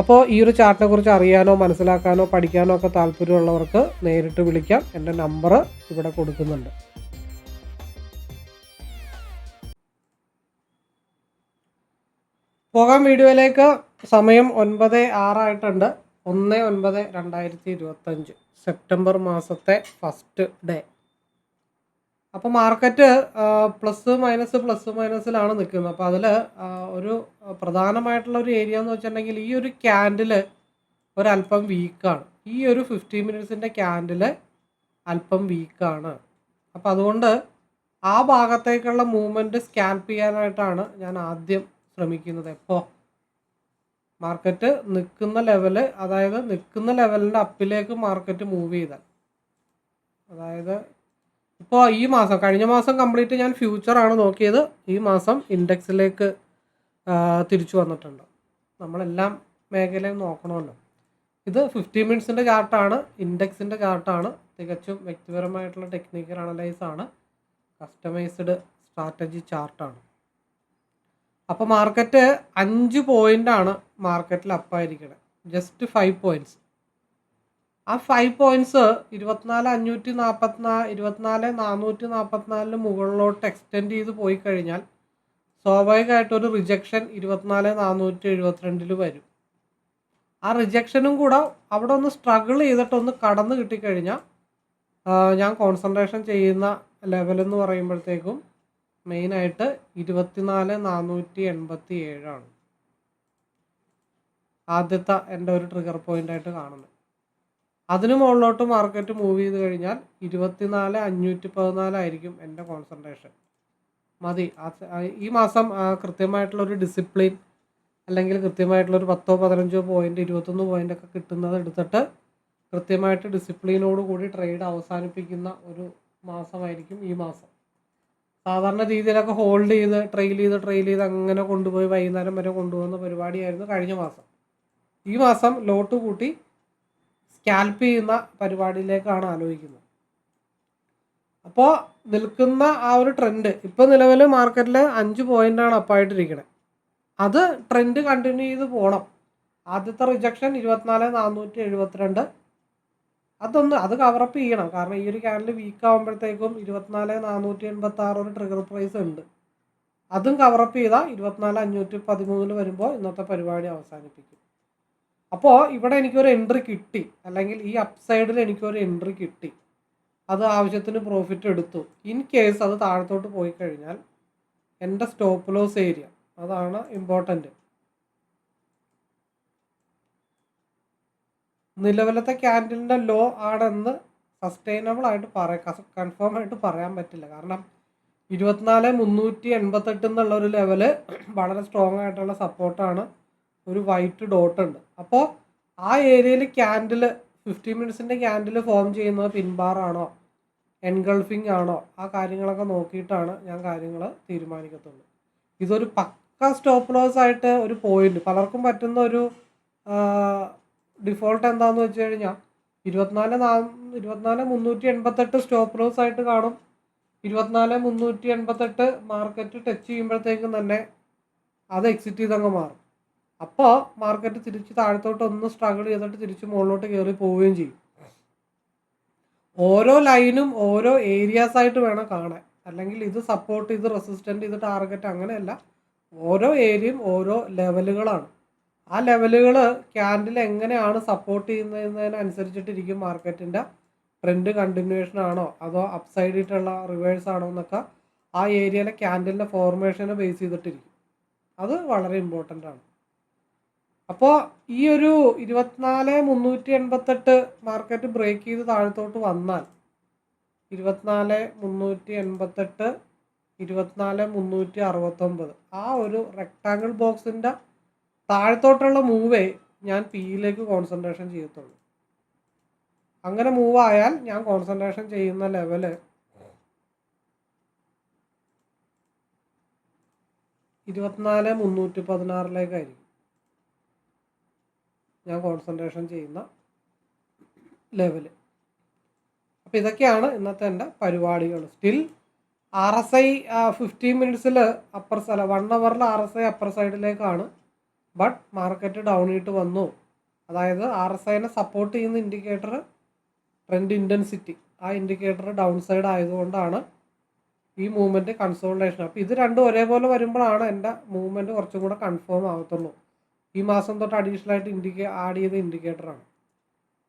അപ്പോൾ ഈ ഒരു ചാർട്ടിനെ കുറിച്ച് അറിയാനോ മനസ്സിലാക്കാനോ പഠിക്കാനോ ഒക്കെ താല്പര്യമുള്ളവർക്ക് നേരിട്ട് വിളിക്കാം. എന്റെ നമ്പർ ഇവിടെ കൊടുക്കുന്നുണ്ട്. പോകാം വീഡിയോയിലേക്ക്. സമയം ഒൻപത് ആറായിട്ടുണ്ട്. ഒന്ന് ഒൻപത് രണ്ടായിരത്തി ഇരുപത്തഞ്ച്. സെപ്റ്റംബർ മാസത്തെ ഫസ്റ്റ് ഡേ. അപ്പോൾ മാർക്കറ്റ് പ്ലസ് മൈനസ് പ്ലസ് മൈനസിലാണ് നിൽക്കുന്നത് അപ്പോൾ അതിൽ ഒരു പ്രധാനമായിട്ടുള്ള ഒരു ഏരിയ എന്ന് വെച്ചിട്ടുണ്ടെങ്കിൽ ഈ ഒരു ക്യാൻഡിൽ ഒരല്പം വീക്കാണ് ഈ ഒരു ഫിഫ്റ്റി മിനിറ്റ്സിന്റെ ക്യാൻഡിൽ അല്പം വീക്കാണ് അപ്പോൾ അതുകൊണ്ട് ആ ഭാഗത്തേക്കുള്ള മൂവ്മെന്റ് സ്കാൻ ചെയ്യാനായിട്ടാണ് ഞാൻ ആദ്യം ശ്രമിക്കുന്നത്. എപ്പോൾ മാർക്കറ്റ് നിൽക്കുന്ന ലെവൽ അതായത് നിൽക്കുന്ന ലെവലിന്റെ അപ്പിലേക്ക് മാർക്കറ്റ് മൂവ് ചെയ്താൽ. അതായത് ഇപ്പോൾ ഈ മാസം കഴിഞ്ഞ മാസം കംപ്ലീറ്റ് ഞാൻ ഫ്യൂച്ചറാണ് നോക്കിയത്. ഈ മാസം ഇൻഡെക്സിലേക്ക് തിരിച്ചു വന്നിട്ടുണ്ട്. നമ്മളെല്ലാം മേഖലയും നോക്കണമല്ലോ. ഇത് ഫിഫ്റ്റി മിനിറ്റ്സിന്റെ ചാർട്ടാണ് ഇൻഡെക്സിന്റെ ചാർട്ടാണ് തികച്ചും വ്യക്തിപരമായിട്ടുള്ള ടെക്നിക്കൽ അനലൈസ് ആണ്. കസ്റ്റമൈസ്ഡ് സ്ട്രാറ്റജി ചാർട്ടാണ് അപ്പോൾ മാർക്കറ്റ് അഞ്ച് പോയിന്റാണ് മാർക്കറ്റിൽ അപ്പായിരിക്കണത് ജസ്റ്റ് ഫൈവ് പോയിന്റ്സ് ആ ഫൈവ് പോയിന്റ്സ് ഇരുപത്തിനാല് അഞ്ഞൂറ്റി നാൽപ്പത്തിനാല് ഇരുപത്തിനാല് നാനൂറ്റി നാൽപ്പത്തിനാലിന് മുകളിലോട്ട് എക്സ്റ്റെൻഡ് ചെയ്ത് പോയി കഴിഞ്ഞാൽ സ്വാഭാവികമായിട്ടൊരു റിജക്ഷൻ ഇരുപത്തിനാല് നാനൂറ്റി എഴുപത്തിരണ്ടിൽ വരും. ആ റിജക്ഷനും കൂടെ അവിടെ ഒന്ന് സ്ട്രഗിൾ ചെയ്തിട്ടൊന്ന് കടന്ന് കിട്ടിക്കഴിഞ്ഞാൽ ഞാൻ കോൺസെൻട്രേഷൻ ചെയ്യുന്ന ലെവൽ എന്ന് പറയുമ്പോഴത്തേക്കും മെയിനായിട്ട് ഇരുപത്തിനാല് നാനൂറ്റി എൺപത്തി ഏഴാണ് ആദ്യത്തെ എന്റെ ഒരു ട്രിഗർ പോയിന്റായിട്ട് കാണുന്നത്. അതിന് മുകളിലോട്ട് മാർക്കറ്റ് മൂവ് ചെയ്ത് കഴിഞ്ഞാൽ ഇരുപത്തിനാല് അഞ്ഞൂറ്റി പതിനാലായിരിക്കും എന്റെ കോൺസെൻട്രേഷൻ മതി. ഈ മാസം കൃത്യമായിട്ടുള്ളൊരു ഡിസിപ്ലിൻ അല്ലെങ്കിൽ കൃത്യമായിട്ടുള്ളൊരു പത്തോ പതിനഞ്ചോ പോയിന്റ് ഇരുപത്തൊന്ന് പോയിന്റ് ഒക്കെ കിട്ടുന്നത് എടുത്തിട്ട് കൃത്യമായിട്ട് ഡിസിപ്ലിനോട് കൂടി ട്രേഡ് അവസാനിപ്പിക്കുന്ന ഒരു മാസമായിരിക്കും ഈ മാസം. സാധാരണ രീതിയിലൊക്കെ ഹോൾഡ് ചെയ്ത് ട്രെയിൽ ചെയ്ത് ട്രെയിൽ ചെയ്ത് അങ്ങനെ കൊണ്ടുപോയി വൈകുന്നേരം വരെ കൊണ്ടുപോകുന്ന പരിപാടിയായിരുന്നു കഴിഞ്ഞ മാസം. ഈ മാസം ലോട്ട് കൂട്ടി സ്കാൽപ്പ് ചെയ്യുന്ന പരിപാടിയിലേക്കാണ് ആലോചിക്കുന്നത്. അപ്പോൾ നിൽക്കുന്ന ആ ഒരു ട്രെൻഡ് ഇപ്പോൾ നിലവിൽ മാർക്കറ്റിൽ അഞ്ച് പോയിന്റാണ് അപ്പായിട്ടിരിക്കുന്നത് അത് ട്രെൻഡ് കണ്ടിന്യൂ ചെയ്ത് പോകണം ആദ്യത്തെ റിജക്ഷൻ ഇരുപത്തിനാല് നാനൂറ്റി എഴുപത്തിരണ്ട്. അതൊന്ന് അത് കവറപ്പ് ചെയ്യണം. കാരണം ഈ ഒരു ക്യാൻഡിൽ വീക്ക് ആകുമ്പോഴത്തേക്കും ഇരുപത്തിനാല് നാനൂറ്റി എൺപത്തി ആറ് ഒരു ട്രിഗർ പ്രൈസ് ഉണ്ട്. അതും കവറപ്പ് ചെയ്താൽ ഇരുപത്തിനാല് അഞ്ഞൂറ്റി പതിമൂന്നിൽ വരുമ്പോൾ ഇന്നത്തെ പരിപാടി അവസാനിപ്പിക്കും. അപ്പോൾ ഇവിടെ എനിക്കൊരു എൻട്രി കിട്ടി. അല്ലെങ്കിൽ ഈ അപ്സൈഡിൽ എനിക്കൊരു എൻട്രി കിട്ടി. അത് ആവശ്യത്തിന് പ്രോഫിറ്റ് എടുത്തു. ഇൻ കേസ് അത് താഴത്തോട്ട് പോയി കഴിഞ്ഞാൽ എന്റെ സ്റ്റോപ്പ് ലോസ് ഏരിയ അതാണ് ഇമ്പോർട്ടന്റ് നിലവിലത്തെ ക്യാൻഡിലിന്റെ ലോ ആണെന്ന് സസ്റ്റൈനബിൾ ആയിട്ട് പറയാം. കൺഫേം ആയിട്ട് പറയാൻ പറ്റില്ല. കാരണം ഇരുപത്തിനാല് മുന്നൂറ്റി എൺപത്തെട്ട് എന്നുള്ള ഒരു ലെവൽ വളരെ സ്ട്രോങ് ആയിട്ടുള്ള സപ്പോർട്ടാണ് ഒരു വൈറ്റ് ഡോട്ട് ഉണ്ട്. അപ്പോൾ ആ ഏരിയയിൽ ക്യാൻഡിൽ ഫിഫ്റ്റി മിനിറ്റ്സിന്റെ ക്യാൻഡിൽ ഫോം ചെയ്യുന്നത് പിൻബാറാണോ എൻഗൾഫിംഗ് ആണോ ആ കാര്യങ്ങളൊക്കെ നോക്കിയിട്ടാണ് ഞാൻ കാര്യങ്ങൾ തീരുമാനിക്കത്തുള്ളൂ. ഇതൊരു പക്ക സ്റ്റോപ്പ് ലോസ് ആയിട്ട് ഒരു പോയിന്റ് പലർക്കും പറ്റുന്ന ഒരു ഡിഫോൾട്ട് എന്താണെന്ന് വെച്ച് കഴിഞ്ഞാൽ ഇരുപത്തിനാല് നാ ഇരുപത്തിനാല് മുന്നൂറ്റി എൺപത്തെട്ട് സ്റ്റോപ്പ് ലോസ് ആയിട്ട് കാണും. ഇരുപത്തിനാല് മുന്നൂറ്റി എൺപത്തെട്ട് മാർക്കറ്റ് ടച്ച് ചെയ്യുമ്പോഴത്തേക്കും തന്നെ അത് എക്സിറ്റ് ചെയ്തങ്ങ് മാറും. അപ്പോൾ മാർക്കറ്റ് തിരിച്ച് താഴത്തോട്ട് ഒന്ന് സ്ട്രഗിൾ ചെയ്തിട്ട് തിരിച്ച് മുകളിലോട്ട് കയറി പോവുകയും ചെയ്യും. ഓരോ ലൈനും ഓരോ ഏരിയാസ് ആയിട്ട് വേണം കാണാൻ. അല്ലെങ്കിൽ ഇത് സപ്പോർട്ട് ഇത് റെസിസ്റ്റന്റ് ഇത് ടാർഗറ്റ് അങ്ങനെയല്ല. ഓരോ ഏരിയയും ഓരോ ലെവലുകളാണ് ആ ലെവലുകൾ ക്യാൻഡിൽ എങ്ങനെയാണ് സപ്പോർട്ട് ചെയ്യുന്നതിനനുസരിച്ചിട്ടിരിക്കും മാർക്കറ്റിന്റെ ട്രെൻഡ് കണ്ടിന്യൂവേഷൻ ആണോ? അതോ അപ്സൈഡിട്ടുള്ള റിവേഴ്സ് ആണോ എന്നൊക്കെ ആ ഏരിയയിലെ ക്യാൻഡിലിന്റെ ഫോർമേഷനെ ബേസ് ചെയ്തിട്ടിരിക്കും. അത് വളരെ ഇമ്പോർട്ടന്റ് ആണ്. അപ്പോൾ ഈ ഒരു ഇരുപത്തിനാല് മുന്നൂറ്റി എൺപത്തെട്ട് മാർക്കറ്റ് ബ്രേക്ക് ചെയ്ത് താഴത്തോട്ട് വന്നാൽ ഇരുപത്തിനാല് മുന്നൂറ്റി എൺപത്തെട്ട് ഇരുപത്തിനാല് മുന്നൂറ്റി അറുപത്തൊമ്പത് ആ ഒരു റെക്ടാങ്കിൾ ബോക്സിന്റെ താഴത്തോട്ടുള്ള മൂവേ ഞാൻ പിയിലേക്ക് കോൺസെൻട്രേഷൻ ചെയ്യത്തുള്ളൂ. അങ്ങനെ മൂവ് ആയാൽ ഞാൻ കോൺസെൻട്രേഷൻ ചെയ്യുന്ന ലെവൽ ഇരുപത്തിനാല് മുന്നൂറ്റി പതിനാറിലേക്കായിരിക്കും ഞാൻ കോൺസെൻട്രേഷൻ ചെയ്യുന്ന ലെവൽ അപ്പോൾ ഇതൊക്കെയാണ് ഇന്നത്തെ എന്റെ പരിപാടികൾ. Still R S I fifteen മിനിറ്റ്സിൽ upper side one അവറിൽ ആർ എസ് ഐ അപ്പർ സൈഡിലേക്കാണ് ബട്ട് മാർക്കറ്റ് ഡൗൺ ഇട്ട് വന്നു. അതായത് ആർ എസ് ഐനെ സപ്പോർട്ട് ചെയ്യുന്ന ഇൻഡിക്കേറ്റർ ട്രെൻഡ് ഇന്റൻസിറ്റി ആ ഇൻഡിക്കേറ്റർ ഡൗൺ സൈഡ് ആയതുകൊണ്ടാണ് ഈ മൂവ്മെന്റ് കൺസോൾട്ടേഷൻ അപ്പോൾ ഇത് രണ്ടും ഒരേപോലെ വരുമ്പോഴാണ് എന്റെ മൂവ്മെന്റ് കുറച്ചും കൂടെ കൺഫേം ആവത്തുള്ളൂ. ഈ മാസം തൊട്ട് അഡീഷണൽ ആയിട്ട് ഇൻഡിക്കേ ആഡ് ചെയ്ത ഇൻഡിക്കേറ്ററാണ്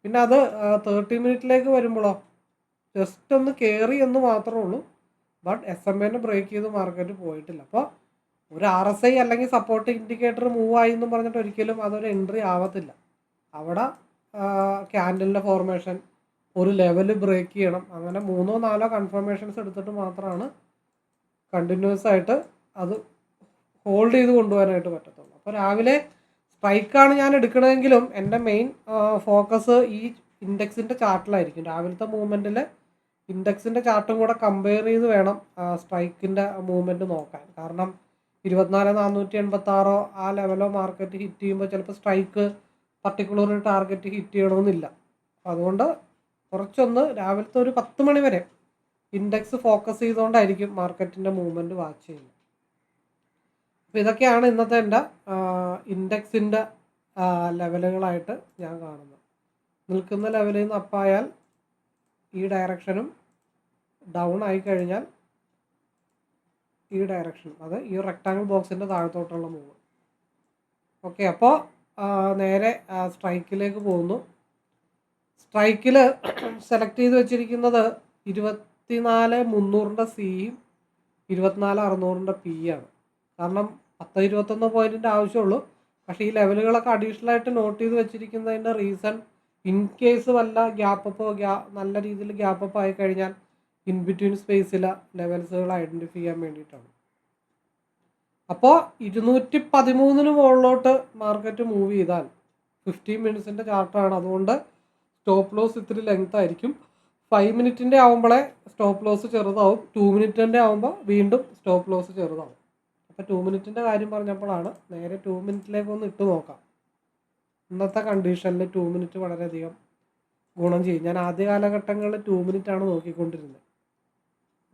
പിന്നെ അത് തേർട്ടി മിനിറ്റിലേക്ക് വരുമ്പോഴോ ജസ്റ്റ് ഒന്ന് കയറി എന്ന് മാത്രമേ ഉള്ളൂ. ബട്ട് എസ് എം എനെ ബ്രേക്ക് ചെയ്ത് മാർക്കറ്റ് പോയിട്ടില്ല. അപ്പോൾ ഒരു ആർ എസ് ഐ അല്ലെങ്കിൽ സപ്പോർട്ട് ഇൻഡിക്കേറ്റർ മൂവ് ആയി എന്ന് പറഞ്ഞിട്ട് ഒരിക്കലും അതൊരു എൻട്രി ആവത്തില്ല. അവിടെ ക്യാൻഡലിന്റെ ഫോർമേഷൻ ഒരു ലെവൽ ബ്രേക്ക് ചെയ്യണം. അങ്ങനെ മൂന്നോ നാലോ കൺഫർമേഷൻസ് എടുത്തിട്ട് മാത്രമാണ് കണ്ടിന്യൂസ് ആയിട്ട് അത് ഹോൾഡ് ചെയ്ത് കൊണ്ടുപോകാനായിട്ട് പറ്റത്തുള്ളൂ. അപ്പോൾ രാവിലെ സ്ട്രൈക്കാണ് ഞാൻ എടുക്കണമെങ്കിലും എന്റെ മെയിൻ ഫോക്കസ് ഈ ഇൻഡെക്സിന്റെ ചാർട്ടിലായിരിക്കും. രാവിലത്തെ മൂവ്മെന്റിൽ ഇൻഡെക്സിന്റെ ചാർട്ടും കൂടെ കമ്പയർ ചെയ്ത് വേണം സ്ട്രൈക്കിന്റെ മൂവ്മെന്റ് നോക്കാൻ. കാരണം ഇരുപത്തിനാല് നാനൂറ്റി എൺപത്തി ആറോ ആ ലെവലോ മാർക്കറ്റ് ഹിറ്റ് ചെയ്യുമ്പോൾ ചിലപ്പോൾ സ്ട്രൈക്ക് പർട്ടിക്കുലർ ടാർഗറ്റ് ഹിറ്റ് ചെയ്യണമെന്നില്ല. അപ്പോൾ അതുകൊണ്ട് കുറച്ചൊന്ന് രാവിലത്തെ ഒരു പത്ത് മണി വരെ ഇൻഡെക്സ് ഫോക്കസ് ചെയ്തുകൊണ്ടായിരിക്കും മാർക്കറ്റിന്റെ മൂവ്മെന്റ് വാച്ച് ചെയ്യുന്നത്. അപ്പോൾ ഇതൊക്കെയാണ് ഇന്നത്തെ എന്റെ ഇൻഡെക്സിന്റെ ലെവലുകളായിട്ട് ഞാൻ കാണുന്നത്. നിൽക്കുന്ന ലെവലിൽ നിന്ന് അപ്പായാൽ ഈ ഡയറക്ഷനും ഡൗൺ ആയി കഴിഞ്ഞാൽ ഈ ഡയറക്ഷനും അത് ഈ റെക്ടാങ്കിൾ ബോക്സിന്റെ താഴത്തോട്ടുള്ള മൂവ് ഓക്കെ അപ്പോൾ നേരെ സ്ട്രൈക്കിലേക്ക് പോകുന്നു. സ്ട്രൈക്കിൽ സെലക്ട് ചെയ്ത് വെച്ചിരിക്കുന്നത് ഇരുപത്തിനാല് മുന്നൂറിന്റെ സിയും ഇരുപത്തിനാല് അറുന്നൂറിന്റെ പി ആണ് കാരണം പത്ത് ഇരുപത്തൊന്ന് പോയിന്റിന്റെ ആവശ്യമുള്ളൂ. പക്ഷേ ഈ ലെവലുകളൊക്കെ അഡീഷണൽ ആയിട്ട് നോട്ട് ചെയ്ത് വെച്ചിരിക്കുന്നതിന്റെ റീസൺ ഇൻ കേസ് വല്ല ഗ്യാപ്പ് ഗ്യാ നല്ല രീതിയിൽ ഗ്യാപ്പ് അപ്പ് ആയി കഴിഞ്ഞാൽ ഇൻ ബിറ്റ്വീൻ സ്പേസിലെ ലെവൽസുകൾ ഐഡന്റിഫൈ ചെയ്യാൻ വേണ്ടിയിട്ടാണ്. അപ്പോൾ ഇരുന്നൂറ്റി പതിമൂന്നിന് മുകളിലോട്ട് മാർക്കറ്റ് മൂവ് ചെയ്താൽ ഫിഫ്റ്റീൻ മിനിറ്റ്സിന്റെ ചാർട്ടാണ് അതുകൊണ്ട് സ്റ്റോപ്പ് ലോസ് ഇത്തിരി ലെങ്ത് ആയിരിക്കും. ഫൈവ് മിനിറ്റിന്റെ ആകുമ്പോഴേ സ്റ്റോപ്പ് ലോസ് ചെറുതാവും. ടു മിനിറ്റിന്റെ ആവുമ്പോൾ വീണ്ടും സ്റ്റോപ്പ് ലോസ് ചെറുതാവും. അപ്പോൾ ടു മിനിറ്റിന്റെ കാര്യം പറഞ്ഞപ്പോഴാണ് നേരെ ടു മിനിറ്റിലേക്ക് ഒന്ന് ഇട്ട് നോക്കാം. ഇന്നത്തെ കണ്ടീഷനിൽ ടു മിനിറ്റ് വളരെയധികം ഗുണം ചെയ്യും. ഞാൻ ആദ്യ കാലഘട്ടങ്ങളിൽ ടു മിനിറ്റാണ് നോക്കിക്കൊണ്ടിരുന്നത്.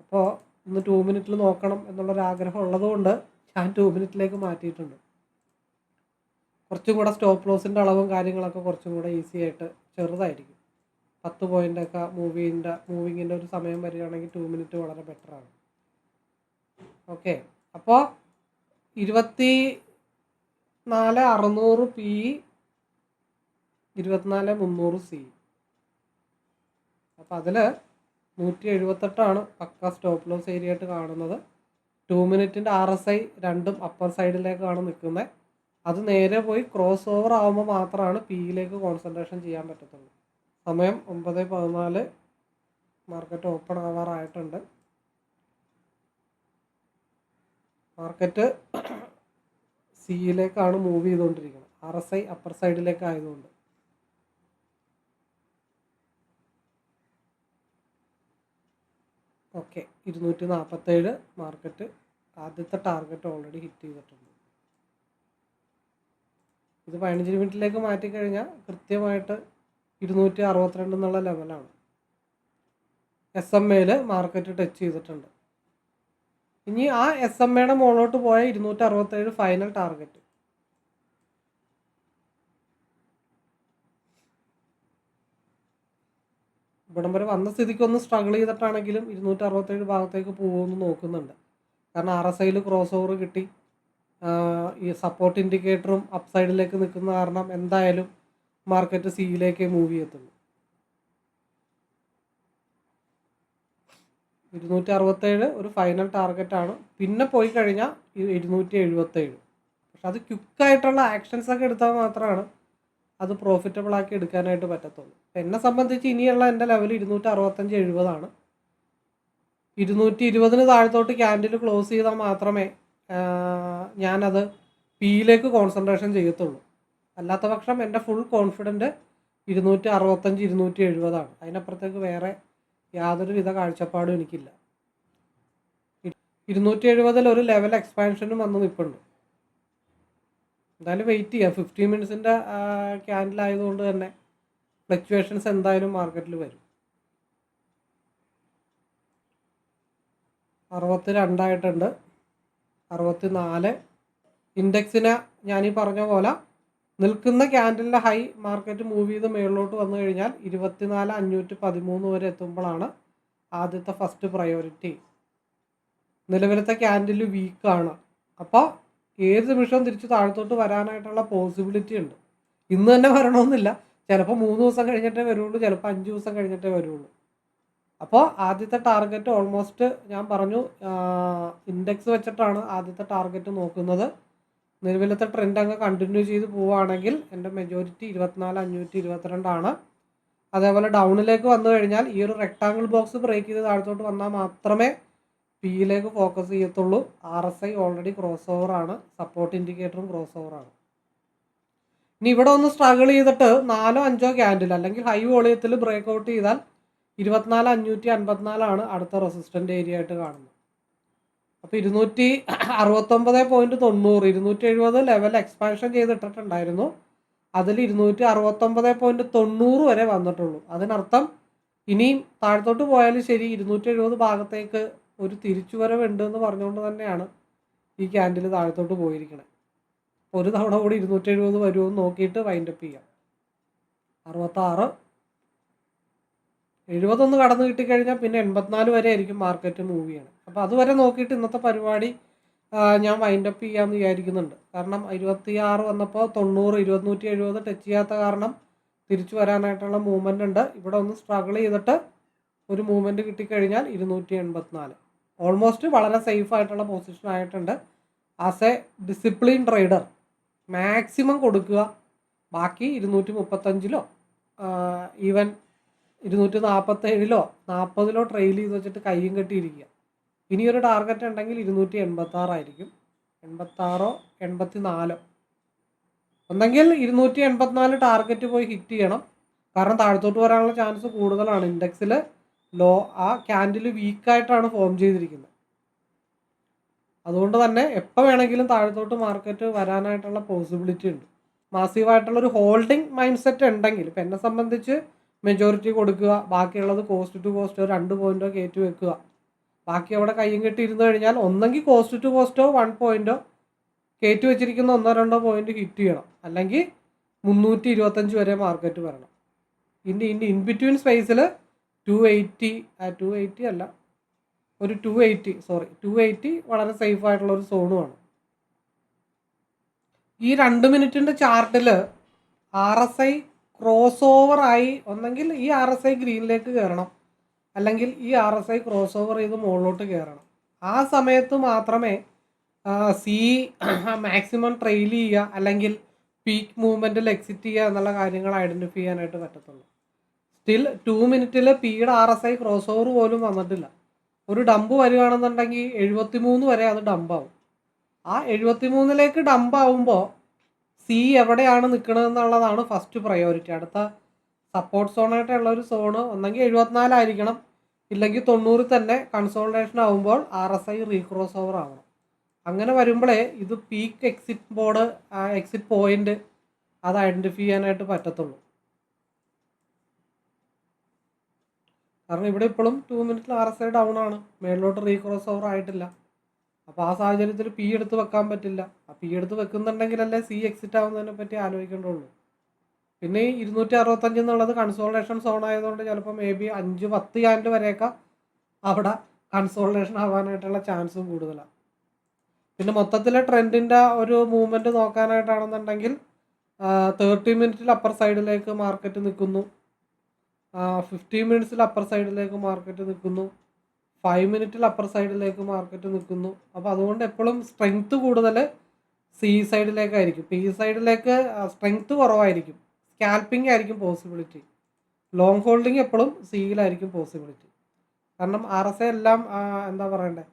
അപ്പോൾ ഒന്ന് ടു മിനിറ്റിൽ നോക്കണം എന്നുള്ളൊരാഗ്രഹം ഉള്ളതുകൊണ്ട് ഞാൻ ടു മിനിറ്റിലേക്ക് മാറ്റിയിട്ടുണ്ട്. കുറച്ചും കൂടെ സ്റ്റോപ്പ് ലോസിന്റെ അളവും കാര്യങ്ങളൊക്കെ കുറച്ചും കൂടെ ഈസി ആയിട്ട് ചെറുതായിരിക്കും. പത്ത് പോയിന്റൊക്കെ മൂവിന്റെ മൂവിങ്ങിന്റെ ഒരു സമയം വരികയാണെങ്കിൽ ടു മിനിറ്റ് വളരെ ബെറ്ററാണ് ഓക്കെ അപ്പോൾ ഇരുപത്തി നാല് അറുന്നൂറ് പി ഇരുപത്തിനാല് മുന്നൂറ് സി. അപ്പോൾ അതിൽ നൂറ്റി എഴുപത്തെട്ടാണ് പക്ക സ്റ്റോപ്പ് ലോസ് ഏരിയ ആയിട്ട് കാണുന്നത്. ടു മിനിറ്റിന്റെ ആർ എസ് ഐ രണ്ടും അപ്പർ സൈഡിലേക്കാണ് നിൽക്കുന്നത്. അത് നേരെ പോയി ക്രോസ് ഓവർ ആകുമ്പോൾ മാത്രമാണ് പിയിലേക്ക് കോൺസെൻട്രേഷൻ ചെയ്യാൻ പറ്റത്തുള്ളൂ. സമയം ഒമ്പത് പതിനാല്. മാർക്കറ്റ് ഓപ്പൺ ആവാറായിട്ടുണ്ട്. മാർക്കറ്റ് സിയിലേക്കാണ് മൂവ് ചെയ്തുകൊണ്ടിരിക്കുന്നത് ആർ എസ് ഐ അപ്പർ സൈഡിലേക്ക് ആയതുകൊണ്ട് ഓക്കെ ഇരുന്നൂറ്റി നാൽപ്പത്തേഴ് മാർക്കറ്റ് ആദ്യത്തെ ടാർഗറ്റ് ഓൾറെഡി ഹിറ്റ് ചെയ്തിട്ടുണ്ട്. ഇത് പതിനഞ്ച് മിനിറ്റിലേക്ക് മാറ്റിക്കഴിഞ്ഞാൽ കൃത്യമായിട്ട് ഇരുന്നൂറ്റി അറുപത്തിരണ്ട് എന്നുള്ള ലെവലാണ്. എസ് എം എയിൽ മാർക്കറ്റ് ടച്ച് ചെയ്തിട്ടുണ്ട്. ഇനി ആ എസ് എം എയുടെ മുകളിലോട്ട് പോയ ഇരുന്നൂറ്റി അറുപത്തേഴ് ഫൈനൽ ടാർഗറ്റ് ഇവിടം വരെ വന്ന സ്ഥിതിക്ക് ഒന്ന് സ്ട്രഗിൾ ചെയ്തിട്ടാണെങ്കിലും ഇരുന്നൂറ്റി അറുപത്തേഴ് ഭാഗത്തേക്ക് പോകുമെന്ന് നോക്കുന്നുണ്ട്. കാരണം ആർ എസ് ഐയിൽ ക്രോസ് ഓവർ കിട്ടി. ഈ സപ്പോർട്ട് ഇൻഡിക്കേറ്ററും അപ്സൈഡിലേക്ക് നിൽക്കുന്ന കാരണം എന്തായാലും മാർക്കറ്റ് സിയിലേക്ക് മൂവ് ചെയ്യത്തുള്ളൂ. ഇരുന്നൂറ്റി അറുപത്തേഴ് ഒരു ഫൈനൽ ടാർഗറ്റ് ആണ്. പിന്നെ പോയി കഴിഞ്ഞാൽ ഇരുന്നൂറ്റി എഴുപത്തേഴ് പക്ഷെ അത് ക്വിക്കായിട്ടുള്ള ആക്ഷൻസ് ഒക്കെ എടുത്താൽ മാത്രമാണ് അത് പ്രോഫിറ്റബിൾ ആക്കി എടുക്കാനായിട്ട് പറ്റത്തുള്ളൂ. എന്നെ സംബന്ധിച്ച് ഇനിയുള്ള എന്റെ ലെവൽ ഇരുന്നൂറ്റി അറുപത്തഞ്ച് എഴുപതാണ്. ഇരുന്നൂറ്റി ഇരുപതിന് താഴത്തോട്ട് ക്യാൻഡിൽ ക്ലോസ് ചെയ്താൽ മാത്രമേ ഞാനത് പിയിലേക്ക് കോൺസെൻട്രേഷൻ ചെയ്യത്തുള്ളൂ. അല്ലാത്ത പക്ഷം എന്റെ ഫുൾ കോൺഫിഡന്റ് ഇരുന്നൂറ്റി അറുപത്തഞ്ച് ഇരുന്നൂറ്റി എഴുപതാണ് അതിനപ്പുറത്തേക്ക് വേറെ യാതൊരു വിധ കാഴ്ചപ്പാടും എനിക്കില്ല. ഇരുന്നൂറ്റി എഴുപതിൽ ഒരു ലെവൽ എക്സ്പാൻഷനും വന്ന് നിൽപ്പുണ്ട് എന്തായാലും വെയിറ്റ് ചെയ്യാം. ഫിഫ്റ്റീൻ മിനിറ്റ്സിന്റെ ക്യാൻഡിൽ ആയതുകൊണ്ട് തന്നെ ഫ്ലക്ച്വേഷൻസ് എന്തായാലും മാർക്കറ്റിൽ വരും. അറുപത്തി രണ്ടായിട്ടുണ്ട് അറുപത്തി നാല് ഇൻഡെക്സിന് ഞാനീ പറഞ്ഞ പോലെ നിൽക്കുന്ന ക്യാൻഡലിന്റെ ഹൈ മാർക്കറ്റ് മൂവ് ചെയ്ത് മുകളിലോട്ട് വന്നു കഴിഞ്ഞാൽ ഇരുപത്തിനാല് അഞ്ഞൂറ്റി പതിമൂന്ന് വരെ എത്തുമ്പോഴാണ് ആദ്യത്തെ ഫസ്റ്റ് പ്രയോറിറ്റി നിലവിലത്തെ ക്യാൻഡിൽ വീക്കാണ് അപ്പോൾ ഏത് നിമിഷവും തിരിച്ച് താഴത്തോട്ട് വരാനായിട്ടുള്ള പോസിബിലിറ്റി ഉണ്ട്. ഇന്ന് തന്നെ വരണമെന്നില്ല. ചിലപ്പോൾ മൂന്ന് ദിവസം കഴിഞ്ഞിട്ടേ വരുള്ളൂ ചിലപ്പോൾ അഞ്ച് ദിവസം കഴിഞ്ഞിട്ടേ വരുള്ളൂ. അപ്പോൾ ആദ്യത്തെ ടാർഗറ്റ് ഓൾമോസ്റ്റ് ഞാൻ പറഞ്ഞു ഇൻഡെക്സ് വെച്ചിട്ടാണ് ആദ്യത്തെ ടാർഗറ്റ് നോക്കുന്നത്. നിലവിലത്തെ ട്രെൻഡ് അങ്ങ് കണ്ടിന്യൂ ചെയ്ത് പോവുകയാണെങ്കിൽ എന്റെ മെജോറിറ്റി ഇരുപത്തിനാല് അഞ്ഞൂറ്റി ഇരുപത്തിരണ്ടാണ് അതേപോലെ ഡൗണിലേക്ക് വന്നു കഴിഞ്ഞാൽ ഈ ഒരു റെക്ടാങ്കിൾ ബോക്സ് ബ്രേക്ക് ചെയ്ത് താഴത്തോട്ട് വന്നാൽ മാത്രമേ പിയിലേക്ക് ഫോക്കസ് ചെയ്യത്തുള്ളൂ. R S I already cross over ആണ്. സപ്പോർട്ട് ഇൻഡിക്കേറ്ററും ക്രോസ് ഓവർ ആണ്. ഇനി ഇവിടെ ഒന്ന് സ്ട്രഗിൾ ചെയ്തിട്ട് നാലോ അഞ്ചോ ക്യാൻഡിൽ അല്ലെങ്കിൽ ഹൈ വോളിയത്തിൽ ബ്രേക്ക് ഔട്ട് ചെയ്താൽ ഇരുപത്തിനാല് അഞ്ഞൂറ്റി അൻപത്തിനാലാണ് അടുത്ത റെസിസ്റ്റന്റ് ഏരിയ ആയിട്ട് കാണുന്നത്. അപ്പോൾ ഇരുന്നൂറ്റി അറുപത്തൊമ്പത് പോയിന്റ് തൊണ്ണൂറ് ഇരുന്നൂറ്റി എഴുപത് ലെവൽ എക്സ്പാൻഷൻ ചെയ്തിട്ടിട്ടുണ്ടായിരുന്നു. അതിൽ ഇരുന്നൂറ്റി അറുപത്തൊമ്പത് പോയിന്റ് തൊണ്ണൂറ് വരെ വന്നിട്ടുള്ളൂ. അതിനർത്ഥം ഇനിയും താഴത്തോട്ട് പോയാലും ശരി ഇരുന്നൂറ്റി എഴുപത് ഭാഗത്തേക്ക് ഒരു തിരിച്ചുവരവ് ഉണ്ട് എന്ന് പറഞ്ഞുകൊണ്ട് തന്നെയാണ് ഈ ക്യാൻഡിൽ താഴത്തോട്ട് പോയിരിക്കുന്നത് ഒരു തവണ കൂടി ഇരുന്നൂറ്റി എഴുപത് വരുമോ എന്ന് നോക്കിയിട്ട് വൈൻഡപ്പ് ചെയ്യാം. അറുപത്താറ് എഴുപതൊന്ന് കടന്നു കിട്ടിക്കഴിഞ്ഞാൽ പിന്നെ എൺപത്തിനാല് വരെ ആയിരിക്കും മാർക്കറ്റ് മൂവ് ചെയ്യണം. അപ്പോൾ അതുവരെ നോക്കിയിട്ട് ഇന്നത്തെ പരിപാടി ഞാൻ വൈൻഡ് അപ്പ് ചെയ്യാമെന്ന് വിചാരിക്കുന്നുണ്ട്. കാരണം ഇരുപത്തിയാറ് വന്നപ്പോൾ തൊണ്ണൂറ് ഇരുപത്തിനൂറ്റി എഴുപത് ടച്ച് ചെയ്യാത്ത കാരണം തിരിച്ചു വരാനായിട്ടുള്ള മൂവ്മെന്റ് ഉണ്ട്. ഇവിടെ ഒന്ന് സ്ട്രഗിൾ ചെയ്തിട്ട് ഒരു മൂവ്മെന്റ് കിട്ടിക്കഴിഞ്ഞാൽ ഇരുന്നൂറ്റി എൺപത്തിനാല്. ഓൾമോസ്റ്റ് വളരെ സേഫ് ആയിട്ടുള്ള പൊസിഷൻ ആയിട്ടുണ്ട്. As a discipline trader maximum കൊടുക്കുക. ബാക്കി ഇരുന്നൂറ്റി മുപ്പത്തഞ്ചിലോ ഈവൻ ഇരുന്നൂറ്റി നാൽപ്പത്തേഴിലോ നാൽപ്പതിലോ ട്രെയിൽ ചെയ്ത് വെച്ചിട്ട് കയ്യും കെട്ടിയിരിക്കുക. ഇനിയൊരു ടാർഗറ്റ് ഉണ്ടെങ്കിൽ ഇരുന്നൂറ്റി എൺപത്താറായിരിക്കും എൺപത്താറോ എൺപത്തി നാലോ ഒന്നെങ്കിൽ ഇരുന്നൂറ്റി എൺപത്തിനാല് ടാർഗറ്റ് പോയി ഹിറ്റ് ചെയ്യണം. കാരണം താഴത്തോട്ട് വരാനുള്ള ചാൻസ് കൂടുതലാണ്. ഇൻഡെക്സിൽ ലോ ആ ക്യാൻഡിൽ വീക്കായിട്ടാണ് ഫോം ചെയ്തിരിക്കുന്നത്. അതുകൊണ്ട് തന്നെ എപ്പോൾ വേണമെങ്കിലും താഴത്തോട്ട് മാർക്കറ്റ് വരാനായിട്ടുള്ള പോസിബിലിറ്റി ഉണ്ട്. മാസീവായിട്ടുള്ള ഒരു ഹോൾഡിംഗ് മൈൻഡ് സെറ്റ് ഉണ്ടെങ്കിൽ ഇപ്പം എന്നെ സംബന്ധിച്ച് മെജോറിറ്റി കൊടുക്കുക. ബാക്കിയുള്ളത് കോസ്റ്റ് ടു കോസ്റ്റോ രണ്ട് പോയിന്റോ കയറ്റി വെക്കുക. ബാക്കി അവിടെ കയ്യും കെട്ടി ഇരുന്ന് കഴിഞ്ഞാൽ ഒന്നെങ്കിൽ കോസ്റ്റ് ടു കോസ്റ്റോ വൺ പോയിന്റോ കയറ്റി വെച്ചിരിക്കുന്ന ഒന്നോ രണ്ടോ പോയിന്റ് ഹിറ്റ് ചെയ്യണം. അല്ലെങ്കിൽ മുന്നൂറ്റി ഇരുപത്തഞ്ച് വരെ മാർക്കറ്റ് വരണം. ഇനി ഇനി ഇൻ ബിറ്റ്വീൻ സ്പേസിൽ ടു എയ്റ്റി ടു എയ്റ്റി അല്ല. ഒരു two eighty sorry two eighty വളരെ സേഫ് ആയിട്ടുള്ള ഒരു സോണുമാണ് ഈ രണ്ട് മിനിറ്റിന്റെ ചാർട്ടിൽ ആർ എസ് ഐ ക്രോസ് ആയി ഒന്നെങ്കിൽ ഈ ആർ എസ് ഐ ഗ്രീനിലേക്ക് കയറണം അല്ലെങ്കിൽ ഈ R S I cross over ചെയ്ത് മുകളിലോട്ട് കയറണം ആ സമയത്ത് മാത്രമേ സി മാക്സിമം ട്രെയിൽ ചെയ്യുക അല്ലെങ്കിൽ പീക്ക് മൂവ്മെന്റിൽ എക്സിറ്റ് ചെയ്യുക എന്നുള്ള കാര്യങ്ങൾ ഐഡന്റിഫൈ ചെയ്യാനായിട്ട് പറ്റത്തുള്ളൂ. സ്റ്റിൽ ടു മിനിറ്റിൽ പിയുടെ R S I cross over പോലും വന്നിട്ടില്ല. ഒരു ഡംപ് വരികയാണെന്നുണ്ടെങ്കിൽ എഴുപത്തി മൂന്ന് വരെ അത് ഡംപാവും ആ എഴുപത്തി മൂന്നിലേക്ക് ആവുമ്പോൾ സി എവിടെയാണ് നിൽക്കണമെന്നുള്ളതാണ് ഫസ്റ്റ് പ്രയോറിറ്റി അടുത്ത സപ്പോർട്ട് സോണായിട്ടുള്ള ഒരു സോണ് ഒന്നെങ്കിൽ എഴുപത്തിനാലായിരിക്കണം ഇല്ലെങ്കിൽ തൊണ്ണൂറിൽ തന്നെ കൺസോൾട്ടേഷൻ ആകുമ്പോൾ R S I recross over ആവണം. അങ്ങനെ വരുമ്പോഴേ ഇത് peak exit board exit point അത് ഐഡന്റിഫൈ ചെയ്യാനായിട്ട് പറ്റത്തുള്ളൂ. കാരണം ഇവിടെ ഇപ്പോഴും ടു മിനിറ്റിൽ ആർ എസ് ഐ ഡൗൺ ആണ്. മേളിലോട്ട് റീക്രോസ് ഓവർ ആയിട്ടില്ല. അപ്പോൾ ആ സാഹചര്യത്തിൽ പി എടുത്ത് വെക്കാൻ പറ്റില്ല. ആ പി എടുത്ത് വെക്കുന്നുണ്ടെങ്കിലല്ലേ സി എക്സിറ്റ് ആവുന്നതിനെ പറ്റി ആലോചിക്കേണ്ടുള്ളൂ പിന്നെ ഇരുന്നൂറ്റി അറുപത്തഞ്ച് എന്നുള്ളത് കൺസോൾട്ടേഷൻ സോൺ ആയതുകൊണ്ട് ചിലപ്പോൾ മേ ബി അഞ്ച് പത്ത് ക്യാൻഡ് വരെയൊക്കെ അവിടെ കൺസോൾട്ടേഷൻ ആവാനായിട്ടുള്ള ചാൻസും കൂടുതലാണ് പിന്നെ മൊത്തത്തിലെ ട്രെൻഡിന്റെ ഒരു മൂവ്മെന്റ് നോക്കാനായിട്ടാണെന്നുണ്ടെങ്കിൽ തേർട്ടി മിനിറ്റിൽ അപ്പർ സൈഡിലേക്ക് മാർക്കറ്റ് നിൽക്കുന്നു. ഫിഫ്റ്റീൻ മിനിറ്റ്സിൽ അപ്പർ സൈഡിലേക്ക് മാർക്കറ്റ് നിൽക്കുന്നു. ഫൈവ് മിനിറ്റിൽ അപ്പർ സൈഡിലേക്ക് മാർക്കറ്റ് നിൽക്കുന്നു. അപ്പോൾ അതുകൊണ്ട് എപ്പോഴും സ്ട്രെങ്ത്ത് കൂടുതൽ സി സൈഡിലേക്കായിരിക്കും പി സൈഡിലേക്ക് സ്ട്രെങ്ത്ത് കുറവായിരിക്കും. സ്കാൽപ്പിംഗ് ആയിരിക്കും പോസിബിലിറ്റി ലോങ് ഹോൾഡിംഗ് എപ്പോഴും സിയിലായിരിക്കും പോസിബിലിറ്റി കാരണം ആർ എസ് എ എല്ലാം എന്താ പറയണ്ടേ?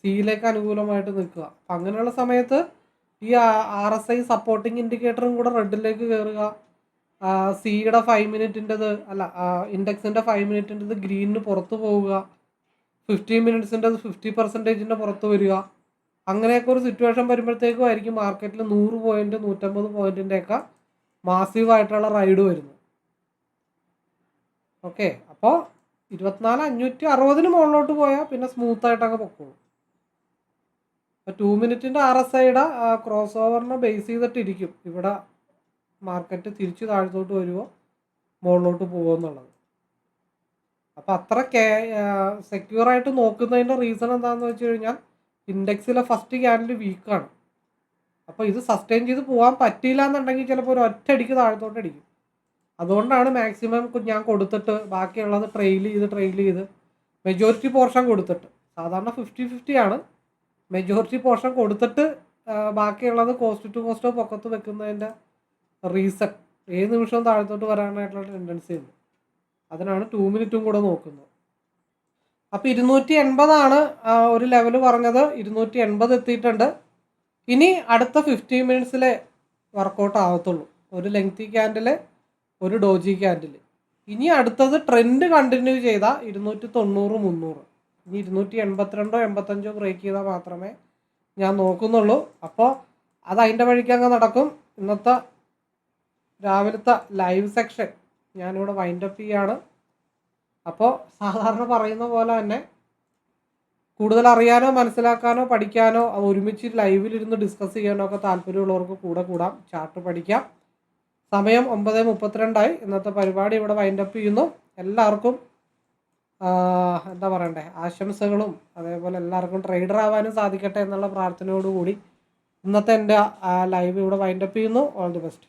സിയിലേക്ക് അനുകൂലമായിട്ട് നിൽക്കുക. അപ്പം അങ്ങനെയുള്ള സമയത്ത് ഈ ആർ എസ് ഐ സപ്പോർട്ടിങ് ഇൻഡിക്കേറ്ററും കൂടെ റെഡിലേക്ക് കയറുക സിയുടെ ഫൈവ് മിനിറ്റിന്റെത് അല്ല ഇൻഡെക്സിന്റെ ഫൈവ് മിനിറ്റിന്റെത് ഗ്രീനിന് പുറത്ത് പോവുക. ഫിഫ്റ്റീൻ മിനിറ്റ്സിന്റെത് ഫിഫ്റ്റി പെർസെന്റേജിന്റെ പുറത്ത് വരിക. അങ്ങനെയൊക്കെ ഒരു സിറ്റുവേഷൻ വരുമ്പോഴത്തേക്കും ആയിരിക്കും മാർക്കറ്റിൽ നൂറ് പോയിന്റ് നൂറ്റമ്പത് പോയിന്റിന്റെയൊക്കെ മാസീവായിട്ടുള്ള റൈഡ് വരുന്നത്. ഓക്കെ അപ്പോൾ ഇരുപത്തിനാല് അഞ്ഞൂറ്റി അറുപതിന് മുകളിലോട്ട് പോയാൽ പിന്നെ സ്മൂത്ത് ആയിട്ടങ്ങ് പൊക്കോളൂ. അപ്പോൾ ടു മിനിറ്റിന്റെ ആർ എസ് ഐയുടെ ക്രോസ് ഓവറിനെ ബേസ് ചെയ്തിട്ടിരിക്കും. ഇവിടെ മാർക്കറ്റ് തിരിച്ച് താഴത്തോട്ട് വരുമോ മുകളിലോട്ട് പോകുമോ എന്നുള്ളത്. അപ്പോൾ അത്ര കേ സെക്യൂർ ആയിട്ട് നോക്കുന്നതിന്റെ റീസൺ എന്താണെന്ന് വെച്ച് കഴിഞ്ഞാൽ ഇൻഡെക്സിലെ ഫസ്റ്റ് ക്യാൻഡിൽ വീക്കാണ് അപ്പോൾ ഇത് സസ്റ്റെയിൻ ചെയ്ത് പോകാൻ പറ്റിയില്ല എന്നുണ്ടെങ്കിൽ ചിലപ്പോൾ ഒരു ഒറ്റയടിക്ക് താഴത്തോട്ട് അടിക്കും. അതുകൊണ്ടാണ് മാക്സിമം ഞാൻ കൊടുത്തിട്ട് ബാക്കിയുള്ളത് ട്രെയിൽ ചെയ്ത് ട്രെയിൽ ചെയ്ത് മെജോറിറ്റി പോർഷൻ കൊടുത്തിട്ട്. സാധാരണ ഫിഫ്റ്റി ഫിഫ്റ്റി ആണ്. മെജോറിറ്റി പോർഷൻ കൊടുത്തിട്ട് ബാക്കിയുള്ളത് കോസ്റ്റ് ടു കോസ്റ്റോ പൊക്കത്ത് വെക്കുന്നതിന്റെ റീസൺ ഏത് നിമിഷവും താഴത്തോട്ട് വരാനായിട്ടുള്ള ടെൻഡൻസി ഉണ്ട്. അതിനാണ് ടു മിനിറ്റും കൂടെ നോക്കുന്നത്. അപ്പോൾ ഇരുന്നൂറ്റി എൺപതാണ് ഒരു ലെവൽ പറഞ്ഞത്. ഇരുന്നൂറ്റി എൺപത് എത്തിയിട്ടുണ്ട്. ഇനി അടുത്ത ഫിഫ്റ്റീൻ മിനിറ്റ്സിലെ വർക്കൗട്ട് ആവത്തുള്ളൂ. ഒരു ലെങ്തി ക്യാൻഡിൽ ഒരു ഡോജി ക്യാൻഡിൽ ഇനി അടുത്തത് ട്രെൻഡ് കണ്ടിന്യൂ ചെയ്താൽ ഇരുന്നൂറ്റി തൊണ്ണൂറ് മുന്നൂറ്. ഇനി ഇരുന്നൂറ്റി എൺപത്തിരണ്ടോ എൺപത്തഞ്ചോ ബ്രേക്ക് ചെയ്താൽ മാത്രമേ ഞാൻ നോക്കുന്നുള്ളൂ. അപ്പോൾ അത് അതിന്റെ വഴിക്ക് അങ്ങ് നടക്കും. ഇന്നത്തെ രാവിലത്തെ ലൈവ് സെക്ഷൻ ഞാനിവിടെ വൈൻഡപ്പ് ചെയ്യാണ്. അപ്പോൾ സാധാരണ പറയുന്ന പോലെ തന്നെ കൂടുതൽ അറിയാനോ മനസ്സിലാക്കാനോ പഠിക്കാനോ ഒരുമിച്ച് ലൈവിലിരുന്ന് ഡിസ്കസ് ചെയ്യാനോ ഒക്കെ താല്പര്യമുള്ളവർക്ക് കൂടെ കൂടാം. ചാർട്ട് പഠിക്കാം. സമയം ഒമ്പത് മുപ്പത്തിരണ്ടായി. ഇന്നത്തെ പരിപാടി ഇവിടെ വൈൻഡപ്പ് ചെയ്യുന്നു. എല്ലാവർക്കും എന്താ പറയണ്ടേ ആശംസകളും അതേപോലെ എല്ലാവർക്കും ട്രേഡർ ആവാനും സാധിക്കട്ടെ എന്നുള്ള പ്രാർത്ഥനയോടുകൂടി ഇന്നത്തെ എന്റെ ലൈവ് ഇവിടെ വൈൻഡപ്പ് ചെയ്യുന്നു. All the best